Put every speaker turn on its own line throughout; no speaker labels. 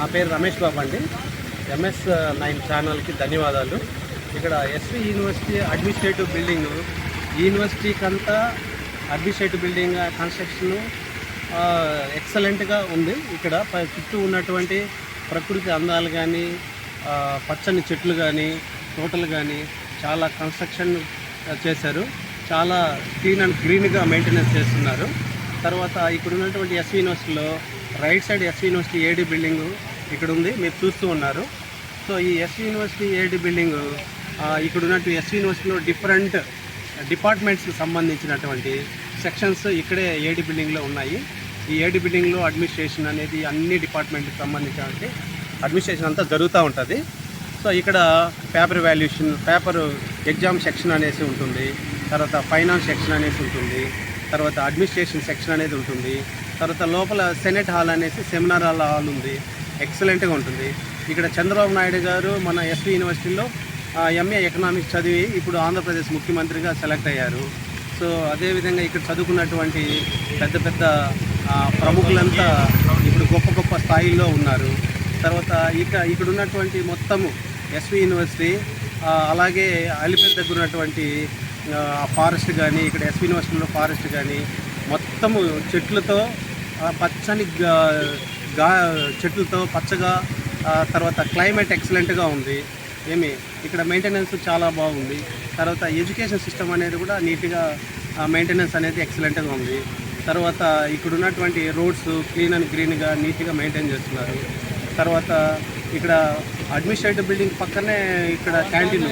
నా పేరు రమేష్ బాబు అండి. ఎంఎస్ నైన్ ఛానల్కి ధన్యవాదాలు. ఇక్కడ S V university administrative building university యూనివర్సిటీకి అంతా అడ్మినిస్ట్రేటివ్ బిల్డింగ్ కన్స్ట్రక్షన్ ఎక్సలెంట్గా ఉంది. ఇక్కడ చుట్టూ ఉన్నటువంటి ప్రకృతి అందాలు కానీ పచ్చని చెట్లు కానీ తోటలు కానీ చాలా కన్స్ట్రక్షన్ చేశారు. చాలా క్లీన్ అండ్ గ్రీన్గా మెయింటెనెన్స్ చేస్తున్నారు. తర్వాత ఇక్కడ ఉన్నటువంటి ఎస్వి యూనివర్సిటీలో right side S V university A D building ఇక్కడ ఉంది మీరు చూస్తూ ఉన్నారు. సో ఈ ఎస్వి యూనివర్సిటీ ఏడి బిల్డింగ్ ఇక్కడ ఉన్నట్టు ఎస్వి యూనివర్సిటీలో డిఫరెంట్ డిపార్ట్మెంట్స్కి సంబంధించినటువంటి సెక్షన్స్ ఇక్కడే ఏడి బిల్డింగ్లో ఉన్నాయి. ఈ ఏడి బిల్డింగ్లో అడ్మినిస్ట్రేషన్ అనేది అన్ని డిపార్ట్మెంట్కి సంబంధించినటువంటి అడ్మినిస్ట్రేషన్ అంతా జరుగుతూ ఉంటుంది. సో ఇక్కడ paper valuation paper exam section అనేసి ఉంటుంది. తర్వాత ఫైనాన్స్ సెక్షన్ అనేసి ఉంటుంది. తర్వాత అడ్మినిస్ట్రేషన్ సెక్షన్ అనేది ఉంటుంది. తర్వాత లోపల సెనెట్ హాల్ అనేసి సెమినార్ హాల్ హాల్ ఉంది. ఎక్సలెంట్గా ఉంటుంది. ఇక్కడ చంద్రబాబు నాయుడు గారు మన ఎస్వి యూనివర్సిటీలో ఎంఏ ఎకనామిక్స్ చదివి ఇప్పుడు ఆంధ్రప్రదేశ్ ముఖ్యమంత్రిగా సెలెక్ట్ అయ్యారు. సో అదేవిధంగా ఇక్కడ చదువుకున్నటువంటి పెద్ద పెద్ద ప్రముఖులంతా ఇప్పుడు గొప్ప గొప్ప స్థాయిల్లో ఉన్నారు. తర్వాత ఇక ఇక్కడ ఉన్నటువంటి మొత్తము ఎస్వి యూనివర్సిటీ అలాగే అలిపేరు దగ్గర ఉన్నటువంటి ఫారెస్ట్ కానీ ఇక్కడ ఎస్వి యూనివర్సిటీలో ఫారెస్ట్ కానీ మొత్తము చెట్లతో పచ్చని గా- చెట్లతో పచ్చగా తర్వాత క్లైమేట్ ఎక్సలెంట్గా ఉంది. ఏమి ఇక్కడ మెయింటెనెన్స్ చాలా బాగుంది. తర్వాత ఎడ్యుకేషన్ సిస్టమ్ అనేది కూడా నీట్గా మెయింటెనెన్స్ అనేది ఎక్సలెంట్గా ఉంది. తర్వాత ఇక్కడ ఉన్నటువంటి రోడ్స్ క్లీన్ అండ్ గ్రీన్గా నీట్గా మెయింటైన్ చేస్తున్నారు. తర్వాత ఇక్కడ అడ్మినిస్ట్రేటివ్ బిల్డింగ్ పక్కనే ఇక్కడ క్యాంటీన్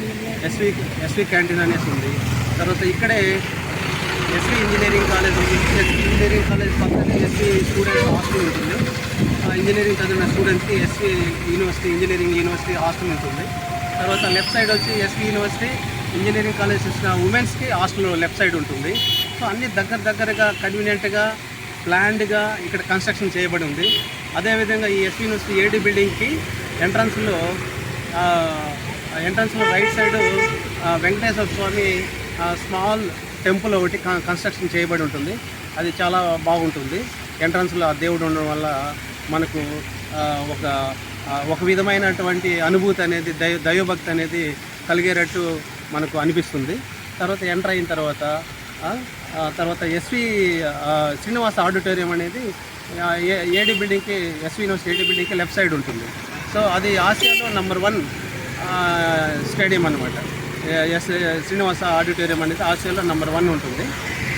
ఎస్వి ఎస్వి క్యాంటీన్ అనేసి ఉంది. తర్వాత ఇక్కడే ఎస్వి ఇంజనీరింగ్ కాలేజ్ ఉంది. ఎస్వి ఇంజనీరింగ్ కాలేజ్ పక్కనే ఎస్వి స్టూడెంట్స్ హాస్టల్ ఉంటుంది. ఇంజనీరింగ్ చదివిన స్టూడెంట్స్కి S V university engineering university hostel ఉంటుంది. తర్వాత లెఫ్ట్ సైడ్ వచ్చి S V university engineering college వచ్చిన ఉమెన్స్కి హాస్టల్ లెఫ్ట్ సైడ్ ఉంటుంది. సో అన్ని దగ్గర దగ్గరగా కన్వీనియంట్గా ప్లాన్డ్గా ఇక్కడ కన్స్ట్రక్షన్ చేయబడి ఉంది. అదేవిధంగా ఈ ఎస్వి యూనివర్సిటీ ఏడీ బిల్డింగ్కి ఎంట్రన్స్లో ఎంట్రన్స్లో right side Venkateswara Swamy small temple ఒకటి కన్స్ట్రక్షన్ చేయబడి ఉంటుంది. అది చాలా బాగుంటుంది. ఎంట్రన్స్లో ఆ దేవుడు ఉండడం వల్ల మనకు ఒక ఒక విధమైనటువంటి అనుభూతి అనేది దైవ దైవభక్తి అనేది కలిగేటట్టు మనకు అనిపిస్తుంది. తర్వాత ఎంటర్ అయిన తర్వాత తర్వాత ఎస్వి శ్రీనివాస ఆడిటోరియం అనేది ఏ- ఏడి బిల్డింగ్కి ఎస్వి యూనివర్సిటీ ఏడి బిల్డింగ్కి లెఫ్ట్ సైడ్ ఉంటుంది. సో అది ఆసియాలో నెంబర్ వన్ స్టేడియం అనమాట ఎస్ శ్రీనివాస ఆడిటోరియం అనేది ఆసియాలో నెంబర్ వన్ ఉంటుంది.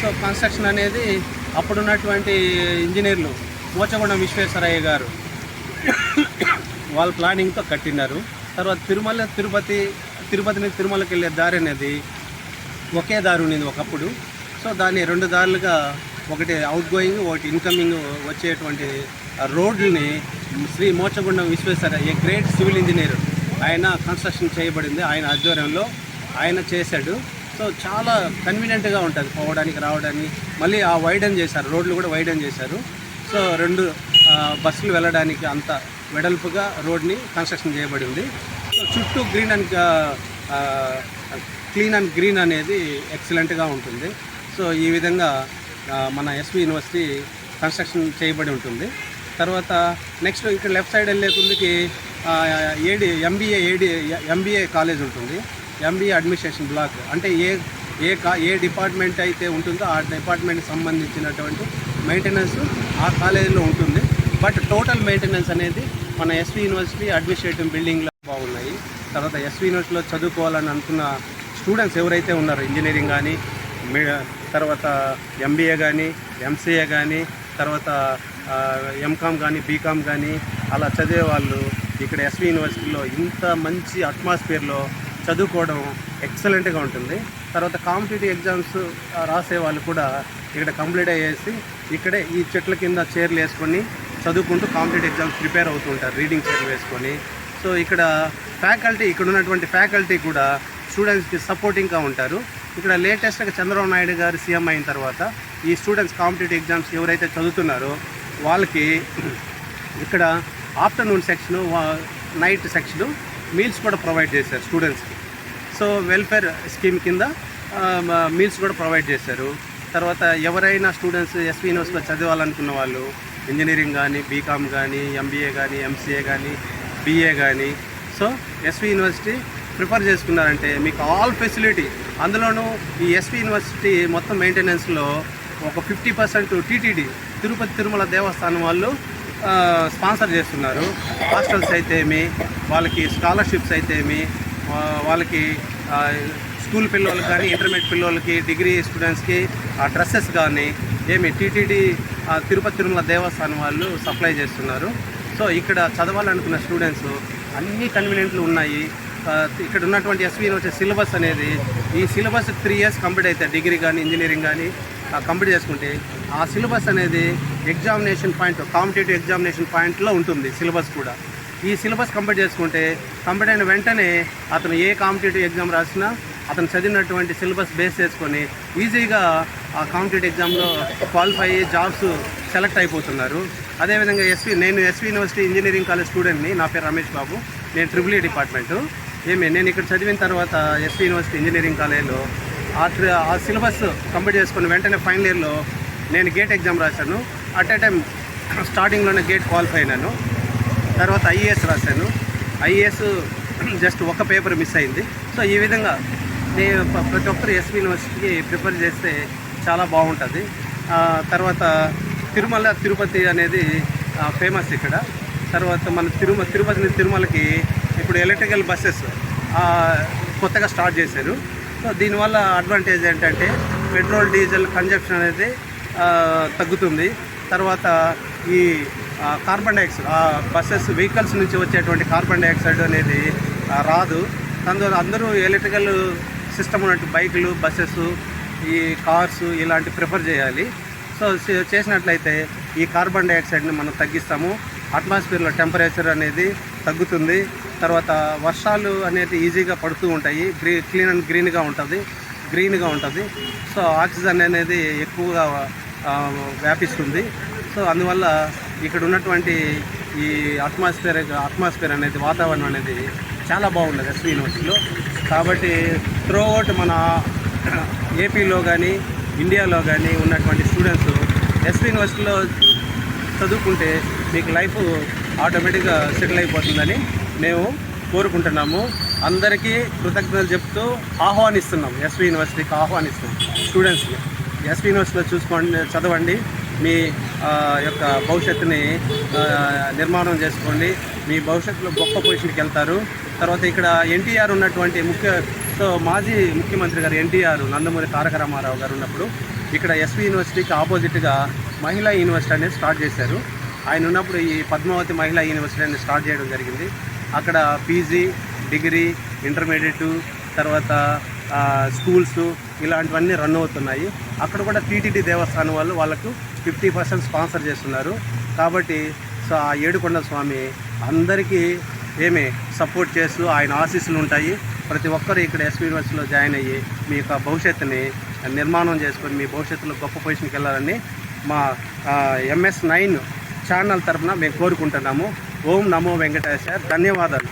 సో కన్స్ట్రక్షన్ అనేది అప్పుడున్నటువంటి ఇంజనీర్లు పోచగొండ విశ్వేశ్వరయ్య గారు వాళ్ళ ప్లానింగ్తో కట్టినారు. తర్వాత తిరుమల తిరుపతి తిరుపతి నుంచి తిరుమలకి వెళ్ళే దారి అనేది ఒకే దారి ఉండేది ఒకప్పుడు. సో దాన్ని రెండు దారులుగా ఒకటి అవుట్ గోయింగ్ ఒకటి ఇన్కమింగ్ వచ్చేటువంటి రోడ్లని Shri Mokshagundam Visvesvaraya a great civil engineer. ఆయన కన్స్ట్రక్షన్ చేయబడింది. ఆయన ఆధ్వర్యంలో ఆయన చేశాడు. సో చాలా కన్వీనియంట్గా ఉంటుంది పోవడానికి రావడానికి. మళ్ళీ ఆ వైడన్ చేశారు రోడ్లు కూడా వైడన్ చేశారు. సో రెండు బస్సులు వెళ్ళడానికి అంత వెడల్పుగా రోడ్ని కన్స్ట్రక్షన్ చేయబడి ఉంది. సో చుట్టూ green and clean and green అనేది ఎక్సలెంట్గా ఉంటుంది. సో ఈ విధంగా మన ఎస్వి యూనివర్సిటీ కన్స్ట్రక్షన్ చేయబడి ఉంటుంది. తర్వాత నెక్స్ట్ ఇక్కడ లెఫ్ట్ సైడ్ వెళ్ళే ముందుకి A D MBA A D MBA college ఉంటుంది. ఎంబీఏ అడ్మినిస్ట్రేషన్ బ్లాక్ అంటే ఏ ఏ కా ఏ డిపార్ట్మెంట్ అయితే ఉంటుందో ఆ డిపార్ట్మెంట్కి సంబంధించినటువంటి మెయింటెనెన్స్ ఆ కాలేజీలో ఉంటుంది. బట్ టోటల్ మెయింటెనెన్స్ అనేది మన ఎస్వి యూనివర్సిటీ అడ్మినిస్ట్రేటివ్ బిల్డింగ్లో బాగున్నాయి. తర్వాత ఎస్వి యూనివర్సిటీలో చదువుకోవాలని అనుకున్న స్టూడెంట్స్ ఎవరైతే ఉన్నారో ఇంజనీరింగ్ కానీ తర్వాత ఎంబీఏ కానీ ఎంసీఏ కానీ తర్వాత ఎంకామ్ కానీ బీకామ్ కానీ అలా చదివే వాళ్ళు ఇక్కడ ఎస్వి యూనివర్సిటీలో ఇంత మంచి అట్మాస్ఫియర్లో చదువుకోవడం ఎక్సలెంట్గా ఉంటుంది. తర్వాత కాంపిటేటివ్ ఎగ్జామ్స్ రాసే వాళ్ళు కూడా ఇక్కడ కంప్లీట్ అయ్యేసి ఇక్కడే ఈ చెట్ల కింద చైర్లు వేసుకొని చదువుకుంటూ కాంపిటేటివ్ ఎగ్జామ్స్ ప్రిపేర్ అవుతుంటారు రీడింగ్ చైర్లు వేసుకొని. సో ఇక్కడ ఫ్యాకల్టీ ఇక్కడ ఉన్నటువంటి ఫ్యాకల్టీ కూడా స్టూడెంట్స్కి సపోర్టింగ్గా ఉంటారు. ఇక్కడ లేటెస్ట్గా చంద్రబాబు నాయుడు గారు సీఎం అయిన తర్వాత ఈ స్టూడెంట్స్ కాంపిటేటివ్ ఎగ్జామ్స్ ఎవరైతే చదువుతున్నారో వాళ్ళకి ఇక్కడ afternoon section night section meals కూడా ప్రొవైడ్ చేశారు స్టూడెంట్స్కి సో వెల్ఫేర్ స్కీమ్ కింద మీల్స్ కూడా ప్రొవైడ్ చేశారు. తర్వాత ఎవరైనా స్టూడెంట్స్ ఎస్వి యూనివర్సిటీలో చదవాలనుకున్న వాళ్ళు ఇంజనీరింగ్ కానీ బీకామ్ కానీ ఎంబీఏ కానీ ఎంసీఏ కానీ బీఏ కానీ సో ఎస్వి యూనివర్సిటీ ప్రిఫర్ చేసుకున్నారంటే మీకు ఆల్ ఫెసిలిటీ. అందులోనూ ఈ ఎస్వి యూనివర్సిటీ మొత్తం మెయింటెనెన్స్లో ఒక fifty percent TTD Tirupati Tirumala Devasthanam వాళ్ళు స్పాన్సర్ చేస్తున్నారు. హాస్టల్స్ అయితే ఏమి వాళ్ళకి స్కాలర్షిప్స్ అయితే ఏమి వాళ్ళకి స్కూల్ పిల్లలకి కానీ ఇంటర్మీడియట్ పిల్లలకి డిగ్రీ స్టూడెంట్స్కి ఆ డ్రెస్సెస్ కానీ ఏమి టీటీడీ తిరుపతి తిరుమల దేవస్థానం వాళ్ళు సప్లై చేస్తున్నారు. సో ఇక్కడ చదవాలనుకున్న స్టూడెంట్స్ అన్ని కన్వీనియంట్లు ఉన్నాయి. ఇక్కడ ఉన్నటువంటి ఎస్వీ వచ్చే సిలబస్ అనేది ఈ సిలబస్ త్రీ ఇయర్స్ కంప్లీట్ అవుతాయి డిగ్రీ కానీ ఇంజనీరింగ్ కానీ కంప్లీట్ చేసుకుంటే ఆ సిలబస్ అనేది ఎగ్జామినేషన్ పాయింట్ కాంపిటేటివ్ ఎగ్జామినేషన్ పాయింట్లో ఉంటుంది సిలబస్ కూడా. ఈ సిలబస్ కంప్లీట్ చేసుకుంటే కంప్లీట్ అయిన వెంటనే అతను ఏ కాంపిటేటివ్ ఎగ్జామ్ రాసినా అతను చదివినటువంటి సిలబస్ బేస్ చేసుకొని ఈజీగా ఆ కాంపిటేటివ్ ఎగ్జామ్లో క్వాలిఫై అయ్యి జాబ్స్ సెలెక్ట్ అయిపోతున్నారు. అదేవిధంగా ఎస్వి నేను ఎస్వి యూనివర్సిటీ ఇంజనీరింగ్ కాలేజ్ స్టూడెంట్ని నా పేరు రమేష్ బాబు. నేను ట్రిపుల్ ఈ డిపార్ట్మెంటు. ఏమి నేను ఇక్కడ చదివిన తర్వాత ఎస్వి యూనివర్సిటీ ఇంజనీరింగ్ కాలేజ్లో ఆ ఆ సిలబస్ కంప్లీట్ చేసుకుని వెంటనే ఫైనల్ ఇయర్లో నేను గేట్ ఎగ్జామ్ రాశాను. అట్ ఏ టైం స్టార్టింగ్లోనే గేట్ క్వాలిఫై అయినాను. తర్వాత ఐఏఎస్ రాశాను. ఐఏఎస్ జస్ట్ ఒక పేపర్ మిస్ అయింది. సో ఈ విధంగా నేను ప్రతి ఒక్కరు ఎస్వి యూనివర్సిటీకి ప్రిపేర్ చేస్తే చాలా బాగుంటుంది. తర్వాత తిరుమల తిరుపతి అనేది ఫేమస్ ఇక్కడ. తర్వాత మన తిరుమ తిరుపతి తిరుమలకి ఇప్పుడు ఎలక్ట్రికల్ బస్సెస్ కొత్తగా స్టార్ట్ చేశారు. సో దీనివల్ల అడ్వాంటేజ్ ఏంటంటే పెట్రోల్ డీజిల్ కన్జప్షన్ అనేది తగ్గుతుంది. తర్వాత ఈ కార్బన్ డైఆక్సైడ్ బస్సెస్ వెహికల్స్ నుంచి వచ్చేటువంటి కార్బన్ డైఆక్సైడ్ అనేది రాదు. అందువల్ల అందరూ ఎలక్ట్రికల్ సిస్టమ్ ఉన్నట్టు బైకులు బస్సెస్ ఈ కార్స్ ఇలాంటి ప్రిఫర్ చేయాలి. సో చేసినట్లయితే ఈ కార్బన్ డైఆక్సైడ్ని మనం తగ్గిస్తాము. అట్మాస్ఫియర్లో టెంపరేచర్ అనేది తగ్గుతుంది. తర్వాత వర్షాలు అనేది ఈజీగా పడుతూ ఉంటాయి. గ్రీ క్లీన్ అండ్ గ్రీన్గా ఉంటుంది. గ్రీన్గా ఉంటుంది. సో ఆక్సిజన్ అనేది ఎక్కువగా వ్యాపిస్తుంది. సో అందువల్ల ఇక్కడ ఉన్నటువంటి ఈ అట్మాస్ఫియర్ అట్మాస్ఫియర్ అనేది వాతావరణం అనేది చాలా బాగుండదు ఎస్వి యూనివర్సిటీలో కాబట్టి త్రూఅవుట్ మన ఏపీలో కానీ ఇండియాలో కానీ ఉన్నటువంటి స్టూడెంట్స్ ఎస్వి యూనివర్సిటీలో చదువుకుంటే మీకు లైఫ్ ఆటోమేటిక్గా సెటిల్ అయిపోతుందని మేము కోరుకుంటున్నాము. అందరికీ కృతజ్ఞతలు చెప్తూ ఆహ్వానిస్తున్నాం ఎస్వి యూనివర్సిటీకి ఆహ్వానిస్తున్నాం స్టూడెంట్స్ని ఎస్వి యూనివర్సిటీలో చూసుకోండి చదవండి. మీ యొక్క భవిష్యత్తుని నిర్మాణం చేసుకోండి. మీ భవిష్యత్తులో గొప్ప పొజిషన్కి వెళ్తారు. తర్వాత ఇక్కడ ఎన్టీఆర్ ఉన్నటువంటి ముఖ్య సో మాజీ ముఖ్యమంత్రి గారు ఎన్టీఆర్ నందమూరి తారక రామారావు గారు ఉన్నప్పుడు ఇక్కడ ఎస్వి యూనివర్సిటీకి ఆపోజిట్గా మహిళా యూనివర్సిటీ అనేది స్టార్ట్ చేశారు. ఆయన ఉన్నప్పుడు ఈ పద్మావతి మహిళా యూనివర్సిటీ అనేది స్టార్ట్ చేయడం జరిగింది. అక్కడ పీజీ డిగ్రీ ఇంటర్మీడియట్ తర్వాత స్కూల్స్ ఇలాంటివన్నీ రన్ అవుతున్నాయి. అక్కడ కూడా టీటీడీ దేవస్థానం వాళ్ళు వాళ్ళకు ఫిఫ్టీ పర్సెంట్ స్పాన్సర్ చేస్తున్నారు. కాబట్టి సో ఆ ఏడుకొండ స్వామి అందరికీ ఏమి సపోర్ట్ చేస్తూ ఆయన ఆశీస్సులు ఉంటాయి. ప్రతి ఒక్కరు ఇక్కడ ఎస్పీ యూనివర్సిటీలో జాయిన్ అయ్యి మీ యొక్క భవిష్యత్తుని నిర్మాణం చేసుకొని మీ భవిష్యత్తులో గొప్ప పొజిషన్కి వెళ్ళాలని మా ఎంఎస్ నైన్ ఛానల్ తరఫున మేము కోరుకుంటున్నాము. ఓం నమో వెంకటేశ్వర్ ధన్యవాదాలు.